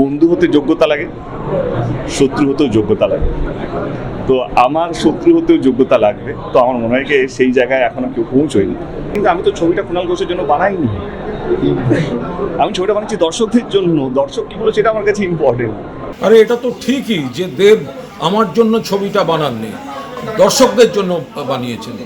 বন্ধু হতে যোগ্যতা লাগে শত্রু হতেও যোগ্যতা লাগে। তো আমার শত্রু হতেও যোগ্যতা লাগবে তো আমার মনে হয় সেই জায়গায় এখনও কেউ পৌঁছয়নি। কিন্তু আমি তো ছবিটা কুণাল ঘোষের জন্য বানাইনি। আমি ছবিটা বানাচ্ছি দর্শকদের জন্য। দর্শক কি বলে সেটা আমার কাছে ইম্পর্টেন্ট আরে এটা তো ঠিকই যে দেব আমার জন্য ছবিটা বানাননি দর্শকদের জন্য বানিয়েছেন।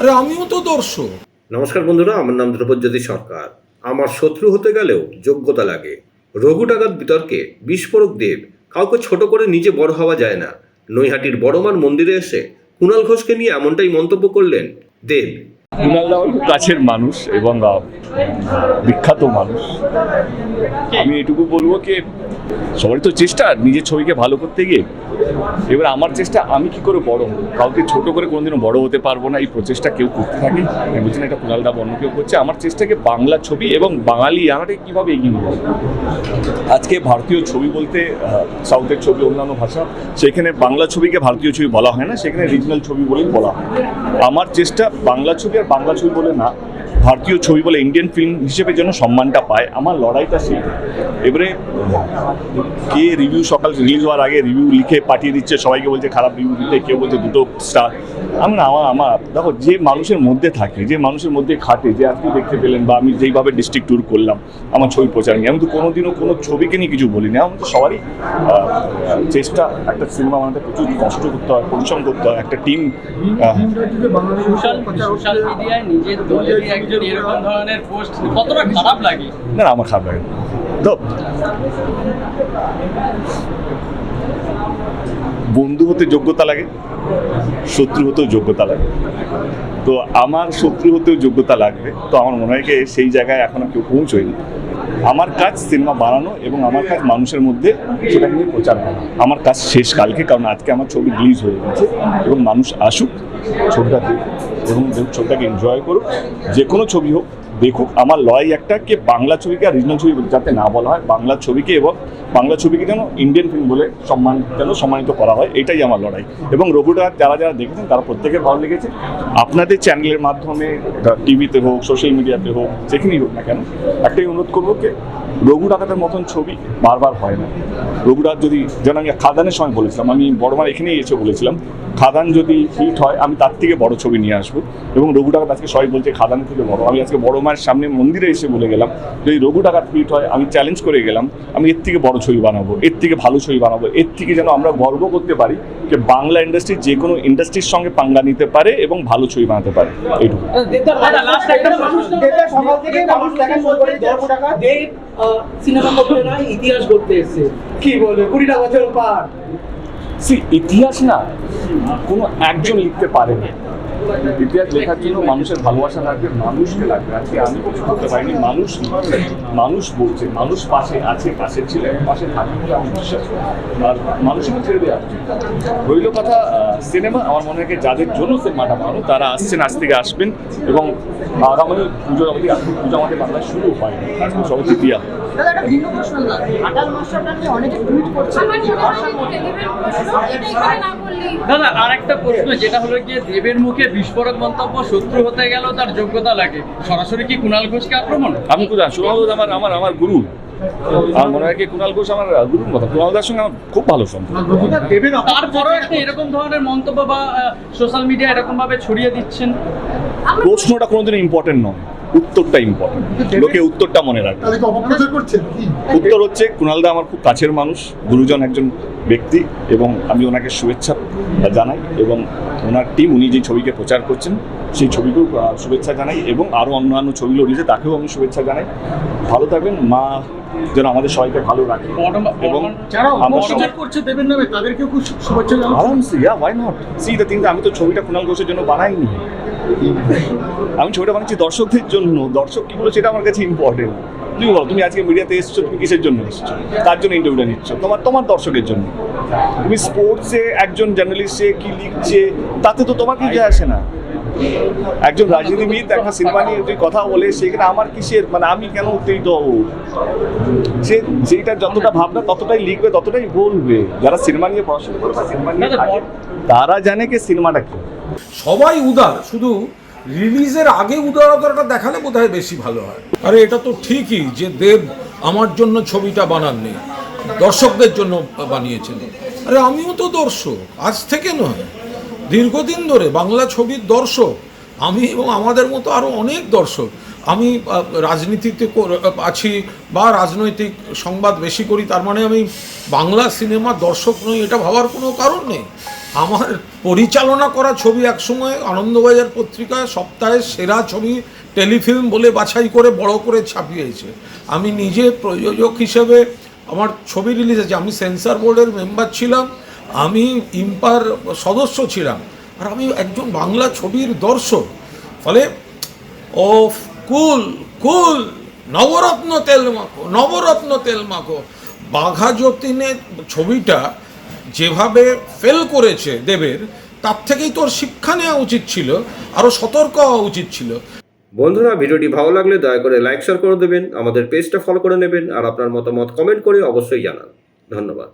আরে আমিও তো দর্শক। নমস্কার বন্ধুরা আমার নাম ধ্রুপজ্যোতি সরকার। আমার শত্রু হতে গেলেও যোগ্যতা লাগে। রঘু বিতর্কে বিস্ফোরক দেব কাউকে ছোট করে নিজে বড় হওয়া যায় না। নৈহাটির বড়মান মন্দিরে এসে কুণাল ঘোষকে নিয়ে এমনটাই মন্তব্য করলেন দেব। আমার খুব কাছের মানুষ এবং বিখ্যাত মানুষ। আমি এটুকু বলব কি সবারই তো চেষ্টা নিজের ছবিকে ভালো করতে গিয়ে। এবার আমার চেষ্টা আমি কি করে বড় হব? কাউকে ছোট করে কোনোদিনও বড় হতে পারব না এই প্রচেষ্টা কেউ করতে থাকে। আমি বলছি না এটা কুণাল দা অন্য কেউ করছে। আমার চেষ্টাকে বাংলা ছবি এবং বাঙালি আনাটাকে কীভাবে এগিয়ে নিয়ে আজকে ভারতীয় ছবি বলতে সাউথের ছবি অন্যান্য ভাষা সেখানে বাংলা ছবিকে ভারতীয় ছবি বলা হয় না সেখানে রিজনাল ছবি বলেই বলা হয়। আমার চেষ্টা বাংলা ছবি আর বাংলা ছবি বলে না ভারতীয় ছবি বলে ইন্ডিয়ান ফিল্ম হিসেবে যেন সম্মানটা পায়, আমার লড়াইটা সেই। এবারে কে রিভিউ সকাল রিলিজ হওয়ার আগে রিভিউ লিখে পাঠিয়ে দিচ্ছে, সবাইকে বলছে খারাপ রিভিউ দিতে, কেউ বলছে দুটো স্টার আমি না, আমার আমার, দেখো, যে মানুষের মধ্যে থাকে, যে মানুষের মধ্যে খাটে, যে আজকে দেখতে পেলেন বা আমি যেইভাবে ডিস্ট্রিক্ট ট্যুর করলাম, আমার ছবি প্রচার নিয়ে, আমি তো কোনোদিনও কোনো ছবিকে নিয়ে কিছু বলিনি আমি তো সবারই চেষ্টা, একটা সিনেমা বানাতে প্রচুর কষ্ট করতে হয়, পরিশ্রম করতে হয়, একটা টিম সোশ্যাল মিডিয়ায় নিজের না আমার খারাপ লাগে তো, বন্ধু হতে যোগ্যতা লাগে, শত্রু হতেও যোগ্যতা লাগে। তো আমার শত্রু হতেও যোগ্যতা লাগবে, তো আমার মনে হয় সেই জায়গায় এখনও কেউ পৌঁছয়নি। আমার কাজ সিনেমা বানানো এবং আমার কাজ মানুষের মধ্যে সেটা নিয়ে প্রচার করা। আমার কাজ শেষ কালকে, কারণ আজকে আমার ছবি রিলিজ হয়ে গেছে এবং মানুষ আসুক ছবিটা দেখুক এবং ছবিটাকে এনজয় করুক। যে কোনো ছবি হোক, দেখুক। আমার লড়াই একটা কে বাংলা ছবিকে আর রিজনাল ছবি যাতে না বলা হয়। বাংলা ছবিকে এবং বাংলা ছবিকে যেন ইন্ডিয়ান ফিল্ম বলে সম্মান, যেন সম্মানিত করা হয়, এটাই আমার লড়াই। এবং রঘুটা যারা যারা দেখেছেন, তারা প্রত্যেকের ভালো লেগেছে। আপনাদের চ্যানেলের মাধ্যমে টিভিতে হোক সোশ্যাল মিডিয়াতে হোক, যেখানেই হোক না কেন, একটাই অনুরোধ করব কে রঘু ডাকাতের মতন ছবি বারবার হয় না। রঘুরাত যদি, যেন আমি খাদানের সময় বলেছিলাম, আমি বড়মার এখানেই এসে বলেছিলাম, খাদান যদি হিট হয়, আমি তার থেকে বড় ছবি নিয়ে আসব। এবং রঘু ডাকাত আজকে সবাই বলছে, খাদান থেকে বড়। আমি আজকে বড় মায়ের সামনে মন্দিরে এসে বলে গেলাম, যদি রঘু ডাকাত হিট হয়, আমি চ্যালেঞ্জ করে গেলাম, আমি এর থেকে বড় ছবি বানাবো এর থেকে ভালো ছবি বানাবো এর থেকে যেন আমরা গর্ব করতে পারি যে বাংলা ইন্ডাস্ট্রি যে কোনো ইন্ডাস্ট্রির সঙ্গে পাঙ্গা নিতে পারে এবং ভালো ছবি বানাতে পারে। এইটুকু। কি বলবে কুড়িটা বছর পার। ইতিহাস না কোনো একজন লিখতে পারে না ইতিহাস লেখার জন্য মানুষের ভালোবাসা লাগবে মানুষকে লাগবে। আজকে আমি কিছু করতে পারিনি মানুষ মানুষ বলছে মানুষ পাশে আছে পাশে ছিল পাশে থাকবে বলে আমি বিশ্বাস আর মানুষকে ছেড়ে দেওয়া। রইল কথা সিনেমা আমার মনে হয় যাদের জন্য সিনেমাটা ভালো তারা আসছেন আজ থেকে আসবেন এবং আগামী পুজো আমাদের পুজো আমাদের বাংলায় শুরু হয় মনে হয় এখানে না দাদা আর একটা প্রশ্ন যেটা হলো গিয়ে দেবের মুখে বিস্ফোরক মন্তব্য শত্রু হতে গেল তার যোগ্যতা লাগে। সরাসরি কি কুণাল ঘোষকে আক্রমণ? আমি কোথায় সুনাল ঘোষ আমার আমার আমার গুরু। আমার মনে হয় কি কুণাল ঘোষ আমার গুরুর মতো। কুণাল দার সঙ্গে আমার খুব ভালো সম্পর্ক। তারপরেও একটা এরকম ধরনের মন্তব্য বা সোশ্যাল মিডিয়া এরকম ভাবে ছড়িয়ে দিচ্ছেন? প্রশ্নটা কোনোদিন ইম্পর্টেন্ট নয়। উত্তরটা ইম্পর্টেন্ট লোকে উত্তরটা মনে রাখবে উত্তর হচ্ছে কুণালদা আমার খুব কাছের মানুষ গুরুজন একজন ব্যক্তি এবং আমি ওনাকে শুভেচ্ছা জানাই এবং ওনার টিম উনি যে ছবিকে প্রচার করছেন সেই ছবিকেও শুভেচ্ছা জানাই এবং আরও অন্যান্য ছবিগুলো রয়েছে তাকেও আমি শুভেচ্ছা জানাই। ভালো থাকবেন মা যেন আমাদের সবাইকে ভালো রাখে। এবং আরামসে yeah why not see the thing আমি তো ছবিটা কুণাল ঘোষের জন্য বানাইনি। আমি ছবিটা বানাচ্ছি দর্শকদের জন্য দর্শক কি বলে সেটা আমার কাছে ইম্পর্টেন্ট তুমি বলো তুমি আজকে মিডিয়াতে এসছো তুমি কিসের জন্য এসছো? তার জন্য ইন্টারভিউটা নিচ্ছ। তোমার তোমার দর্শকের জন্য। তুমি স্পোর্টসে একজন জার্নালিস্টে কি লিখছে তাতে তো তোমার কি যায় আসে না। একজন রাজনীতিবিদ একটা সিনেমা নিয়ে যদি কথা বলে সেখানে আমার কিসের? মানে আমি কেন উত্তেজিত হব? সে যেটা যতটা ভাবনা ততটাই লিখবে ততটাই বলবে। যারা সিনেমা নিয়ে পড়াশোনা করে সিনেমা নিয়ে তারা জানে কি সিনেমাটা কি। সবাই উদার শুধু রিলিজের আগে উদারতাটা দেখালে বোধহয় বেশি ভালো হয়। আরে এটা তো ঠিকই যে দেব আমার জন্য ছবিটা বানাননি, দর্শকদের জন্য বানিয়েছেন। আরে আমিও তো দর্শক, আজ থেকে নয়। দীর্ঘদিন ধরে বাংলা ছবির দর্শক, আমি এবং আমাদের মতো আরও অনেক দর্শক, আমি রাজনীতিতে আছি বা রাজনৈতিক সংবাদ বেশি করি, তার মানে আমি বাংলা সিনেমা দর্শক নই, এটা ভাবার কোনো কারণ নেই। আমার পরিচালনা করা ছবি একসময় আনন্দবাজার পত্রিকায় সপ্তাহে সেরা ছবি টেলিফিল্ম বলে বাছাই করে বড় করে ছাপিয়েছে। আমি নিজে প্রযোজক হিসেবে আমার ছবি রিলিজ আছে আমি সেন্সার বোর্ডের মেম্বার ছিলাম, আমি ইম্পার সদস্য ছিলাম আর আমি একজন বাংলা ছবির দর্শক। ফলে ও কুল কুল নবরত্ন তেল মাখো, নবরত্ন তেল মাখো। বাঘা যতীনের ছবিটা যেভাবে ফেল করেছে দেবের, তার থেকেই তোর শিক্ষা নেওয়া উচিত ছিল আরও সতর্ক হওয়া উচিত ছিল। বন্ধুরা, ভিডিওটি ভালো লাগলে দয়া করে লাইক শেয়ার করে দেবেন, আমাদের পেজটা ফলো করে নেবেন, আর আপনার মতামত কমেন্ট করে অবশ্যই জানান। ধন্যবাদ।